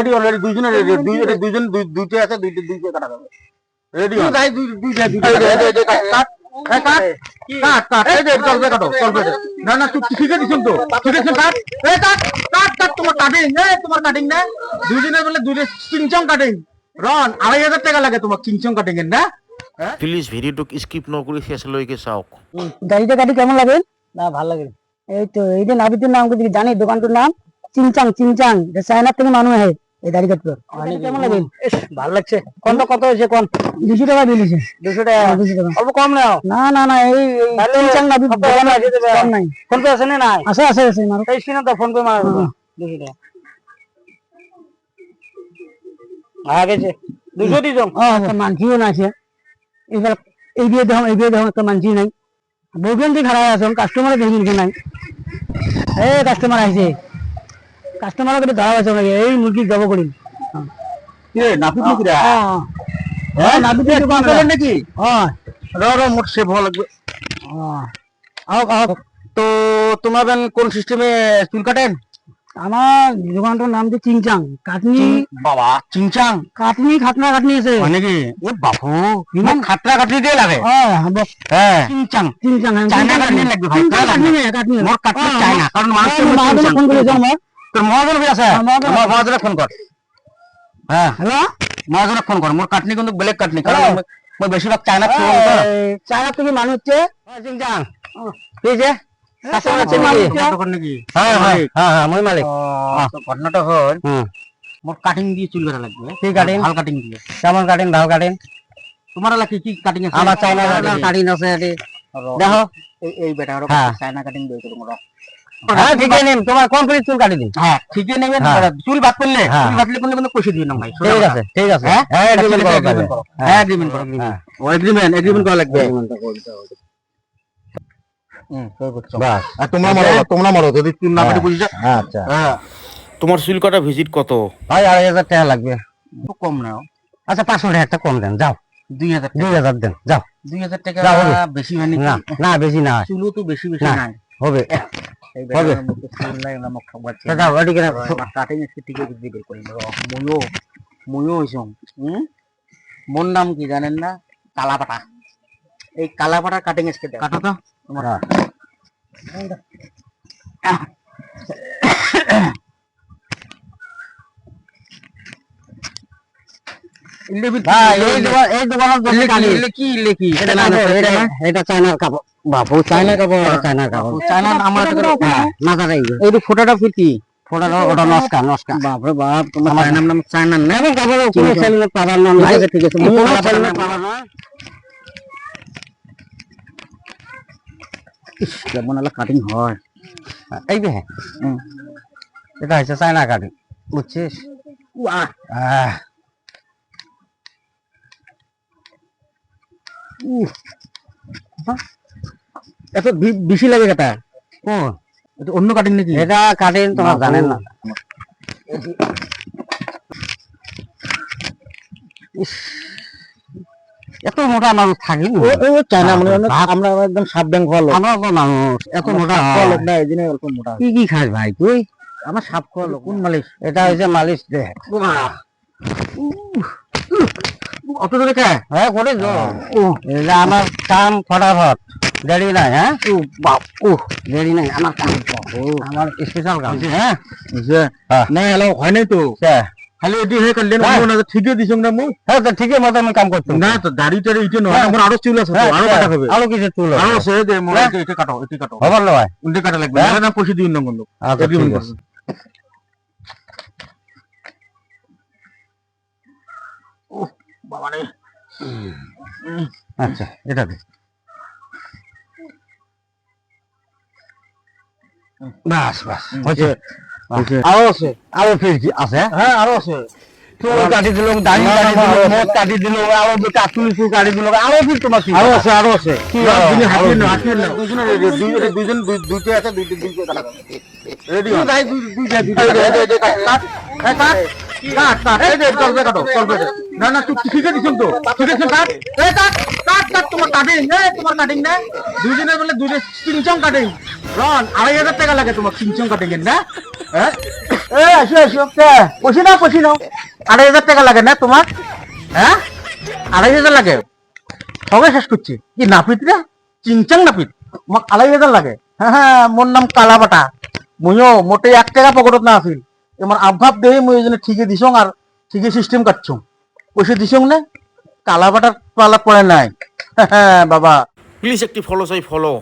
Ready already দুইজনে ready দুই এটা দুইজন দুই দুইটা আছে দুইটা দুইটা কাটা যাবে রেডি ভাই দুই দুইটা দুইটা কাট কাট কাট কাট কাট এই যে চলবে কাটো চলবে না না তুই ঠিক আছে তো ঠিক আছে কাট। এই কাট কাট কাট তোমার কাটিং এই তোমার কাটিং না। দুইজনের বলে দুইটা চিংচং কাটিং রন আড়াই হাজার টাকা লাগে তোমার চিংচং কাটিং এর না? প্লিজ ভিডিঅ'টোক স্কিপ নকৰি শেষলৈকে চাওক গাড়িটা গাড়ি কেমন লাগে? না ভালো লাগে এই তো এই যে নাবিদের নাম কি জানি দোকানটার নাম? চিংচাং চিংচাং চায়নার থেকে মানুষ আহে এই দাড়ি কাটবে। কেমন লাগে ইস, ভালো লাগছে। কোনটা কত হয়েছে কোন? দুশো টাকা দিয়েছে। দুশো টাকা? দুশো টাকা। অল্প কম নাও। না না না এই এই তাহলে চিংচাং নাবি সব দোকানে টাকা দিয়ে দেবে। কম নাই। ফোন পে আছে না? নাই। আছে আছে আছে মারো। এই স্ক্রিনে তো ফোন পে মারা। দুশো টাকা। গেছে দুশো দিছো মানছিও না আছে। এবার এই দিয়ে দেখো এই দিয়ে দেখো একটা মানছি নাই। বহুজন দিয়ে খারাপ আছে কাস্টমার দেখি নাই। এই কাস্টমার আইছে কাস্টমার কিন্তু ধরা আছে নাকি এই মুরগি জব করিম এ নাফি নাকি রে হ্যাঁ নাবি দিয়ে দোকান নাকি? হ্যাঁ। র র মোট সেভ হওয়া লাগবে। হ্যাঁ। আও আও তো তোমার কোন সিস্টেমে চুল কাটেন? আমার দোকানটার নাম যে চিংচাং। কাটনি বাবা চিংচাং? কাটনি খাটনা কাটনি আছে হয় নাকি? এ বাপু ইমান খাটরা খাটরি দিয়ে লাগে? হ্যাঁ হ্যাঁ চিংচাং। চিংচাং হ্যাঁ চায়না কাটনি লাগবে। ভাই, কাটনি কাটনি মোর কাটনি চাইনা কারণ মানুষ ফোন করেছে আমার? তোর মহাজন ভাই আছে? মহাজন। ফোন কর। হ্যাঁ হ্যালো? মহাজনে ফোন কর। মোর কাটনি কিন্তু ব্ল্যাক কাটনি কারণ। মই- মই বেশিরভাগ চায়না খাব তো। চায়না থেকে মানুষ হচ্ছে? চিংচাং কি যে কাস্টমার আছে মালিক। নাকি মই মালিক। তো ঘটনাটা মোর কাটিং দিয়ে চুল কাটা লাগবে। কি cutting? ভালো কাটিং দিয়ে। কেমন ভালো তোমার কি কি কাটিং আছে? আমার কাটিন আছে দেখো। এই বেটা হ্যাঁ। চায়না কাটিং দিয়ে করব হ্যাঁ ঠিক আছে তোমার কোন করে চুল কাটি দিন হ্যাঁ নেবেন হ্যাঁ। চুল বাদ করলে হ্যাঁ। চুল বাদলে দিও না ভাই। ঠিক আছে ঠিক আছে। হ্যাঁ? হ্যাঁ এগ্রিমেন্ট করো হ্যাঁ এগ্রিমেন্ট করো হ্যাঁ। ও এগ্রিমেন্ট এগ্রিমেন্ট করা লাগবে। তোমরা মারো তোমরা মারো। যদি চুল না কাটে বুঝিস আচ্ছা। হ্যাঁ। তোমাৰ চুল কটা ভিজিট কত? ভাই আড়াই হাজার টাকা লাগবে। একটু কম নাও আচ্ছা পাঁচশো টাকা একটা কম দেন যাও। দুই হাজার দুই হাজার দেন যাও। দুই হাজার টাকা। বেশি হয় নাকি না না বেশি না চুলও তো বেশি বেশি নাই। হবে। হবে। কাটিং টিকে বের করি ময়ো ময়ো হইছং হুম? মোর নাম কি জানেন না? কালাপাটা এই কালাপাটা কাটিং এসকে দেখ কাটো তো। তোমার ভাই এই দোকান এই দোকানের জন্য কি এটা না এটা এটা চায়নার কাপড় বাবু চায়নার কাপড় চায়নার কাপড় চায়না আমার মাথাটা এই এই ফটোটা কি ফোটাটা ওটা নস্কা নস্কা বাপরে বাপ তোমার চায়নার নাম চায়নার না কাপড় কোনো সেলুনে পাবার নাম নাই ঠিক আছে কোনো কোনো পাবার না কেমন হলো কাটিং হয় এই যে এটা হচ্ছে চায়না কাটি বুঝছিস আহ এত বেশি লাগে কেটা ও এটা অন্য কাটিং নাকি? এটা কাটিন তোমার। জানেন না। এত মোটা মানুষ থাকি চায়না মানে আমরা একদম সাপ ব্যাংক হলো আমরা তো মানুষ এত মোটা হয়। লোক না এই অল্প মোটা। কি কি খাস ভাই তুই? আমার সাপ খাওয়া লোক কোন মালিশ? এটা হচ্ছে মালিশ দেখ। অত দূরে কে হ্যাঁ করে এটা আমার কাম ফটাফট দেরি নাই হ্যাঁ? বাপ ও। দেরি নাই আমার কাম। আমার স্পেশাল কাম। হ্যাঁ? হ্যাঁ। না এলা হয় নাই তো? খালি এটি হে করলে না হ্যাঁ। হয় ঠিকই দিছ না মু হ্যাঁ তো ঠিকই মতো আমি কাম করতাম না তো দাড়ি টাড়ি ইটে নয় হ্যাঁ। আমার আরও চুল আছে আরও কাটা হবে। আরও কিছু চুল আছে। আরও আছে দে মোর হ্যাঁ। এটা কাটো এটা কাটো। খবর লো ভাই উন্ডে কাটা লাগবে হ্যাঁ। না না পয়সা দিন না বন্ধু। আচ্ছা ঠিক Agreement আছে বাবা রে আচ্ছা এটা দে। বাস বাস হয়েছে। আরও আছে। আরও ফির কি আছে হ্যাঁ? আরও আছে। কাটি দিল দাড়ি কাটি দিল। মুখ কাটি দিল আরও যে কাটুন চুল কাটি দিল আরও ফির তোমার কি আরও আছে আরও আছে। কি না, আরও? তুমি আরও হাতিয়ে নাও, কি? হাতিয়ে নাও। দুইজনে ready, দুই- এটা দুইজন দুই- দুইটা আছে, দুইটা- দুইটা কাটা যে, এই যে, কাট, কাট, কাট, কাট, কাট, এই যে, চলবে কাটো, চলবে এটা। না, না, তুই শিখে দিছেন তো। শিখেছেন, কাট, এই কাট, কাট, কাট, তোমার cutting, এই তোমার cutting না? দুইজনের বলে দুইটা চিংচং কাটিং রন আড়াই হাজার টাকা লাগে তোমার চিংচং কাটিং না। হ্যাঁ এ আসো আসো পয়সা নাও পয়সা নাও। আড়াই হাজার টাকা লাগে না তোমার। হ্যাঁ? আড়াই হাজার লাগে। সবাই শেষ করছে। কি নাপিত রে? চিংচাং নাপিত। মোক আড়াই হাজার লাগে। হ্যাঁ হ্যাঁ মোর নাম কালাবাটা। মইও মোটে এক টাকা পকেটত না আছিল। এমার আভাব দেই মই এজনে ঠিকে দিছং আর ঠিকে সিস্টেম কাটছং। পয়সা দিছং না কালাবাটার পালা পড়ে নাই। হ্যাঁ বাবা। প্লিজ একটি ফলো চাই ফলো